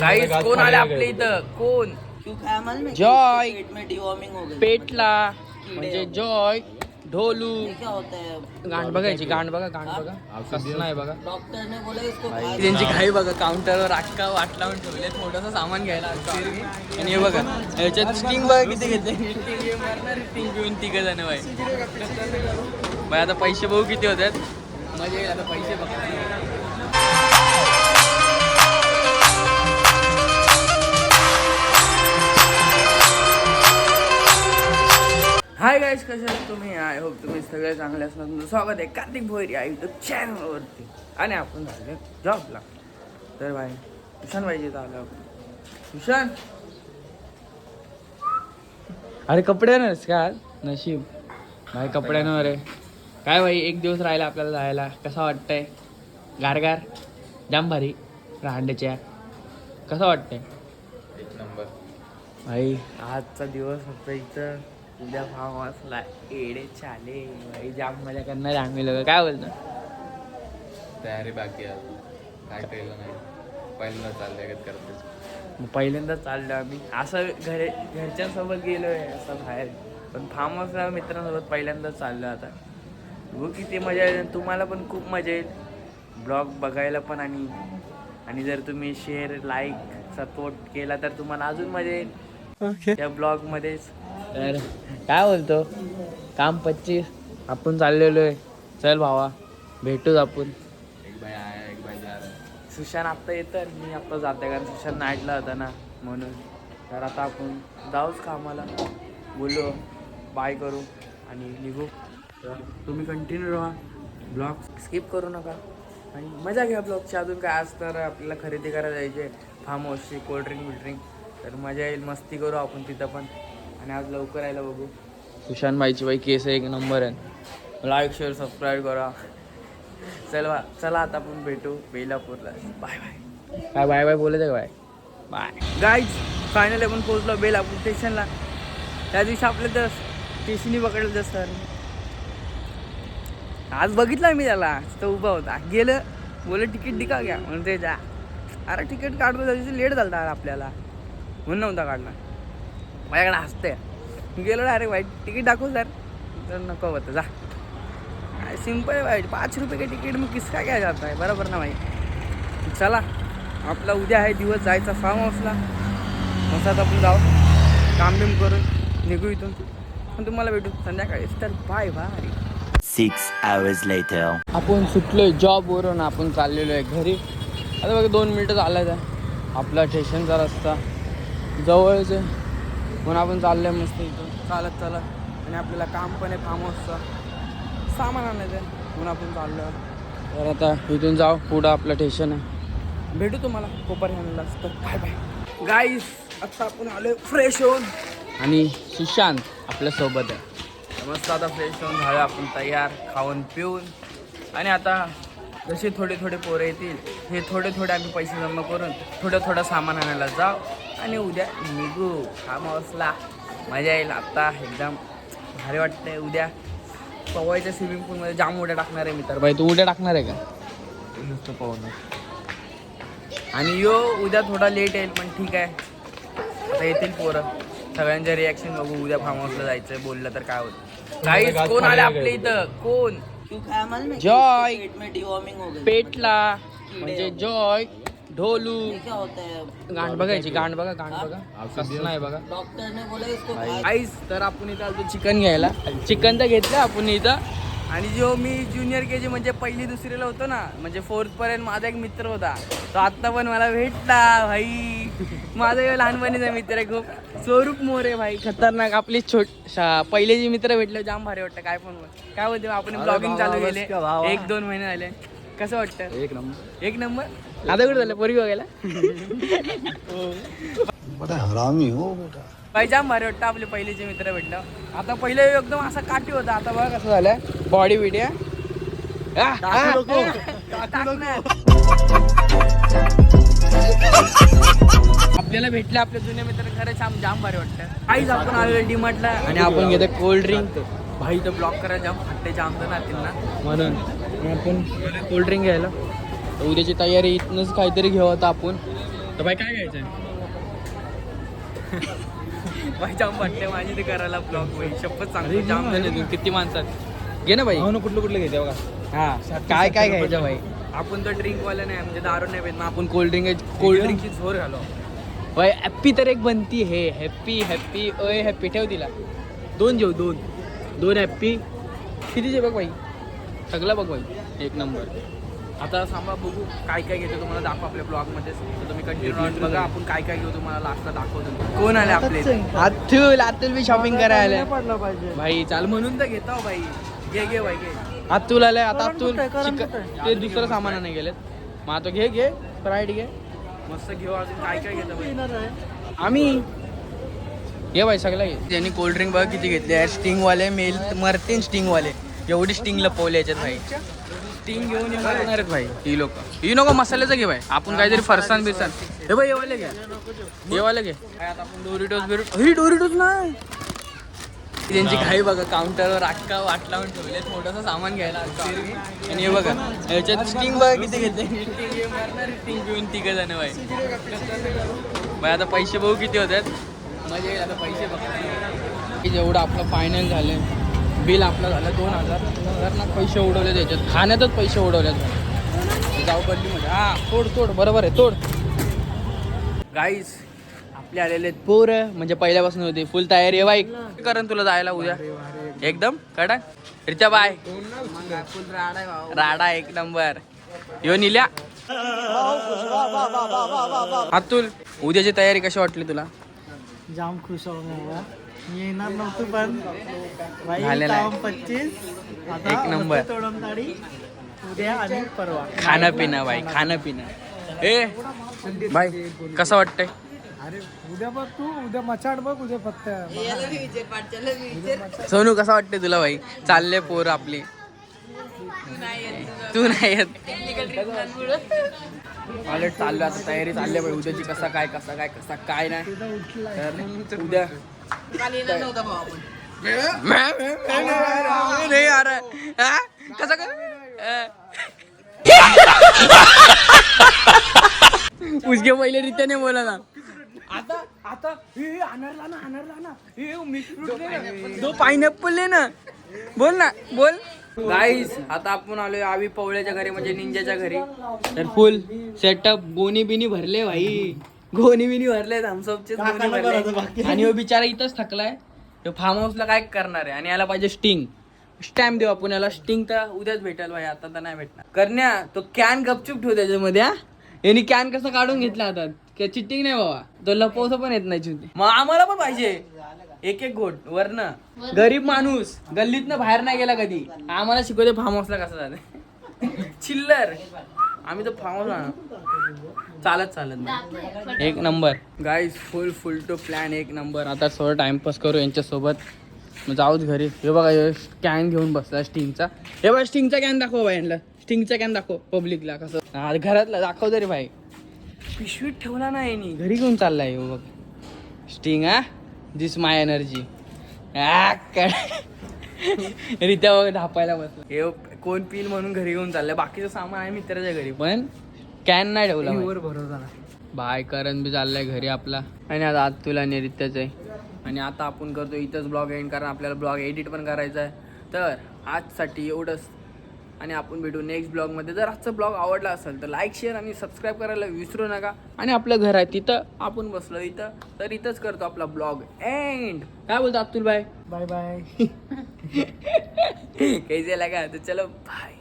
काहीच कोण आले आपल्या इथं? कोण? जॉय पेट में डिवॉर्मिंग हो गई. पेटला. म्हणजे जॉय ढोलू. है गांड बघायची गांड बघा गांड बघा. कसं नाही बघा. डॉक्टर ने बोला इसको खा त्यांची घाई बघा काउंटरवर अख्खा वाट लावून ठेवले थोडंसं सामान घ्यायला. आणि हे बघा ह्याच्यात स्टिंग बघा किती घेतले स्टिंग घेऊन तिघ जण बाई. बाई आता पैसे बघू किती होतात? मजा येईल आता पैसे बघा. हाय गाईस कसे आहात तुम्ही? आय होप तुम्ही सगळे चांगले असणार. तुमचं स्वागत आहे कार्तिक भोईर या युट्यूब चॅनलवरती आणि आपण झाले जॉबला तर भाई तुषान पाहिजे इथं आलो. तुषान अरे कपड्यानंच का आज? नशीब. भाई कपड्यानं रे काय भाई एक दिवस राहिला आपल्याला जायला. कसा वाटतंय? गारगार? जाम भारी रांडेच्या कसं वाटतंय? भाई आजचा दिवस फक्त इथं. उद्या फार्म हाऊसला एडे चाले भाई जाम मजा करणार आम्ही लोक. काय बोलतो? तयारी बाकी आहे काय केलं नाही. पहिल्यांदा चाललंय का करतेच पहिल्यांदा चाललो आम्ही. असं घरे घरच्यांसोबत गेलोय असं बाहेर. पण फार्म हाऊसला मित्रांसोबत पहिल्यांदाच चाललो आता. बघू किती मजा येईल. तुम्हाला पण खूप मजा येईल. ब्लॉग बघायला पण आणि आणि जर तुम्ही शेअर लाईक सपोर्ट केला तर तुम्हाला अजून मजा येईल. त्या ब्लॉगमध्येच. तर काय बोलतो? काम पच्चीस. आपण चाललेलो आहे. चल भावा भेटूच आपण. एक आहे एक है. सुशांत आत्ता येतं मी आत्ता जाते कारण सुशांत नाईटला होता ना म्हणून. तर आता आपण जाऊच कामाला. बोलू बाय करू आणि निघू. तर तुम्ही कंटिन्यू राहा. ब्लॉग स्किप करू नका. आणि मजा घ्या ब्लॉगची अजून काय आज तर आपल्याला खरेदी करायला जायचे फार्म हाऊसची कोल्ड्रिंक बिल्ड्रिंक तर मजा येईल. मस्ती करू आपण तिथं पण. आणि आज लवकर यायला बघू. सुशांत भाईची बाई केस एक नंबर आहे. लाईक शेअर सबस्क्राईब करा. चला चला आता आपण भेटू बेलापूरला. बाय बाय काय बाय बाय बोलत का बाय? बाय गाईज फायनली आपण पोहोचलो बेलापूर स्टेशनला त्या दिवशी आपलं तर स्टेशनही पकडलं तर सर आज बघितलं मी त्याला. तो उभा होता. गेलं बोल तिकीट टिका घ्या. म्हणून ते जा. अरे तिकीट काढतो त्या दिवशी लेट झाला आपल्याला. म्हणून नव्हता काढणार माझ्याकडे हसते गेलो डायरेक्ट वाईट तिकीट दाखव सर. तर नको होतं जा. सिंपल आहे भाई पाच रुपये का तिकीट मग किसका काय जात आहे बरोबर ना भाई चला आपला उद्या आहे दिवस जायचा फार्म हाऊसला मसात आपण जाऊ काम बिम करून निघू इथून. पण तुम्हाला भेटू संध्याकाळी. तर bye bye Six hours later. आपण सुटलोय जॉबवरून आपण चाललेलो आहे घरी. आता बघा दोन मिनटं चालायचं आहे आपला स्टेशनचा रस्ता. जवळच आहे म्हणून आपण चाललोय मस्त इथून चालत चालत. आणि आपल्याला काम पण आहे फार्म हाऊसचं सामान आणायचं आहे. म्हणून आपण चाललो तर आता इथून जाऊ. पुढं आपलं स्टेशन आहे. भेटू तुम्हाला. कोपर हॅनला तर बाय बाय गाईस आत्ता आपण आलो फ्रेश होऊन. आणि सुशांत आपल्यासोबत आहे. मस्त आता फ्रेश होऊन झालं. आपण तयार खाऊन पिऊन. आणि आता जसे थोडे थोडे पोरं येतील हे थोडे थोडे आम्ही पैसे जमा करून थोडं थोडं सामान आणायला जाऊ आणि उद्या निघू. फार्म हाऊसला मजा येईल आत्ता एकदम भारी वाटतंय उद्या. पवायच्या स्विमिंग पूलमध्ये जाम उड्या टाकणार आहे मी तर. बाई तू उड्या टाकणार आहे का? नुसतं पाहून आणि यो उद्या थोडा लेट येईल पण ठीक आहे. आता येतील पोरं. सगळ्यांचे रिॲक्शन बघू उद्या फार्म हाऊसला जायचं बोललं तर काय होतं. काहीच कोण आले आपल्या इथं? कोण? है जॉय। पेट में डिवॉर्मिंग हो गई। पेटला। म्हणजे जॉय ढोलू। ये क्या होता है? गांड बघायची गांड बघा गांड बघा. कसं नाही बघा. डॉक्टर ने बोला इसको खा आईस तर आपण इथं आलतो चिकन घ्यायला. चिकन तर घेतलं आपण इथं. आणि जो मी ज्युनियर के जी म्हणजे पहिली दुसरीला होतो ना म्हणजे फोर्थ पर्यंत माझा एक मित्र होता. तो आत्ता पण मला भेटला भाई. माझा लहानपणीचा मित्र आहे खूप. स्वरूप मोरे भाई खतरनाक. आपली छोट पहिले जे मित्र भेटले जाम भारी वाटतं काय पण बोल. काय बोलते आपण ब्लॉगिंग चालू केले. एक दोन महिने झाले. कसं वाटतं? एक नंबर. एक नंबर? आता कुठे झालं? पोरगी बघायला? बड़ा हरामी हो बेटा भाई जाम भारी वाटतं आपले पहिलेचे मित्र भेटलं. आता पहिले एकदम असा काठी होता. आता बघा कसं झालंय. बॉडी बिडी आपल्याला भेटले आपले जुने मित्र खरंच जाम जाम भारी वाटतं. काहीच आपण आलेलो डीमार्टला आणि आपण घेतो कोल्ड ड्रिंक भाई तर ब्लॉक करायला जाम हट्टे जाम ना. त्यांना म्हणून आपण कोल्ड ड्रिंक घ्यायला. तर उद्याची तयारी इथनंच काहीतरी घेऊ आता आपण. तर बाई काय घ्यायचंय? बाई जाम वाटते माझी ते करायला ब्लॉग बाई शपथ सांगतो जाम झाले तू किती माणसात घे ना बाई ना कुठलं कुठलं घेते बघा. हा काय काय घ्यायचं बाई आपण तर ड्रिंक वाला नाही म्हणजे दारू नाही मग आपण कोल्ड ड्रिंक कोल्ड ड्रिंकची झोर घालो बाई हॅप्पी तर एक बनती हे. हॅप्पी हॅप्पी अय हॅप्पी. ठेव तिला. दोन जेव दोन. दोन हॅप्पी. कितीचे बघ बाई. सगळं बघ बाई. एक नंबर. आता सांगा बघू काय काय घेतो तुम्हाला दाखव आपल्या ब्लॉगमध्ये तर तुम्ही कंटिन्यू बघा. आपण काय काय घेऊ तुम्हाला लास्टला दाखवतो. कोण आले आपले? अतुल अतुल मी शॉपिंग करायला पडलं पाहिजे. भाई चाल म्हणून तर घेतो हो भाई घे घे भाई घे. अतुल आलाय. आता अतुल ते दुसरं सामान नाही गेलेत. मग आता घे घे. फ्राईड घे. मस्त घेऊ अजून काय काय घेतो भाई आम्ही. घे भाई सगळं घे. त्यांनी कोल्ड्रिंक बघ किती घेतले आहे. स्टिंगवाले मेल मरतीन स्टिंगवाले. एवढी स्टिंग लपवले याच्यात भाई. स्टिंग घेऊन आहेत भाई? ही लोक. ही नको मसाल्याचं घे भाई. आपण काहीतरी फरसान बिरसान. हे भाई येवाले घे. येवाले घे. आपण डोरिटोस बिरिटोस ही डोरिटोस नाही. त्यांची काही बघा काउंटरवर अक्का वाट लावून ठेवले थोडंसं सामान घ्यायला आणि हे बघा याच्यात स्टिंग बघा किती घेतले स्टिंग पिऊन तिघ जण बाई. बाई आता पैसे बघू किती होतात. मजा येईल आता पैसे बघा जेवढं आपलं फायनल झालं बिल आपलं झालं दोन हजार. ना पैसे उडवले त्याच्यात. खाण्यातच पैसे उडवलेत जाऊ मध्ये हा तोड तोड. बरोबर आहे तोड. गाईज आपले आलेले आहेत पोरं. म्हणजे पहिल्यापासून होते. फुल तयारी आहे बाईक करण तुला जायला उद्या. एकदम कडा रित्या बाय फुल राडा आहे भाऊ राडा एक नंबर. यो निल्या. अतुल उद्याची तयारी कशी वाटली तुला? जाम खुश मी येणार नव्हतो पण पच्चीस. एक नंबर. उद्या आणि परवा. खाणं पिणं बाई खाणं पिणं. ए बाई कसं वाटतंय? अरे उद्या बघ तू उद्या मचाड बघ उद्या फक्त. सोनू कसं वाटतंय तुला बाई चालले पोर आपली. तू नाही येत. ऑलरेडी चाललो आता तयारी चालली बाई. उद्याची कसा काय कसा काय कसा काय नाही. तर उद्या नाही यार हा? कसं काय? उसके पहिले रित्याने बोला ना आता आता हे अनारला ना अनारला ना हे मिक्स फ्रूट दो पायनॅपल ना. बोल ना बोल. गाईस आता आपण आलोय आवी पवळ्याच्या घरी म्हणजे निंजाच्या घरी. तर फुल सेटअप गोणी बिनी भरले भाई. गोणी बिनी भरले थम्सअपचे गोणी भरले आणि हो बिचारा इथंच थकलाय. तो फार्म हाऊसला काय करणार आहे? आणि याला पाहिजे स्टिंग स्टॅम्प देऊ आपण याला. स्टिंग तर उद्याच भेटेल भाई आता तर नाही भेटणार. करण्या तो कॅन गपचूप ठेव त्याच्यामध्ये हा. यांनी कॅन कसं काढून घेतला की चिट्टिंग नाही बाबा? तो लपवतो पण येत नाही चिट्टी मग आम्हाला पण पाहिजे. एक एक घोट वरन. गरीब माणूस गल्लीतनं बाहेर नाही गेला कधी. आम्हाला शिकवते फार्म हाऊसला कसं झालं चिल्लर. आम्ही तर फार्म हाऊस चालत चालत. एक number. Guys full full to plan एक नंबर. आता थोडं टाइमपास करू यांच्यासोबत. मग जाऊच घरी. हे बघा कॅन घेऊन बसला स्टिंगचा हे बघा स्टिंगचा कॅन दाखव भाई यांना. स्टिंगचा कॅन दाखव पब्लिकला कसं. घरातला दाखव तरी भाई. पिशवीत ठेवला नाही घरी घेऊन चाललाय हो बघ. स्टिंग हा? दिस माय एनर्जी रित्या बघ ढापायला बसला. हे कोण पिल म्हणून घरी घेऊन चाललंय? बाकीचं सामान आहे मित्राच्या घरी. पण कॅन नाही ठेवला. भरोसा बाय करण बी चाललाय घरी आपला. आणि आता आज तुला निरित्याच आहे. आणि आता आपण करतो इथंच ब्लॉग एंड कारण आपल्याला ब्लॉग एडिट पण करायचा आहे. तर आजसाठी एवढंच. आणि आपण भेटू नेक्स्ट ब्लॉगमध्ये जर आजचा ब्लॉग आवडला असेल तर लाईक शेअर आणि सबस्क्राईब करायला विसरू नका. आणि आपलं घर आहे तिथं आपण बसलो इथं. तर इथंच करतो आपला ब्लॉग एंड काय बोलतो अतुल बाय बाय बाय कैसे लगा? तो चलो बाय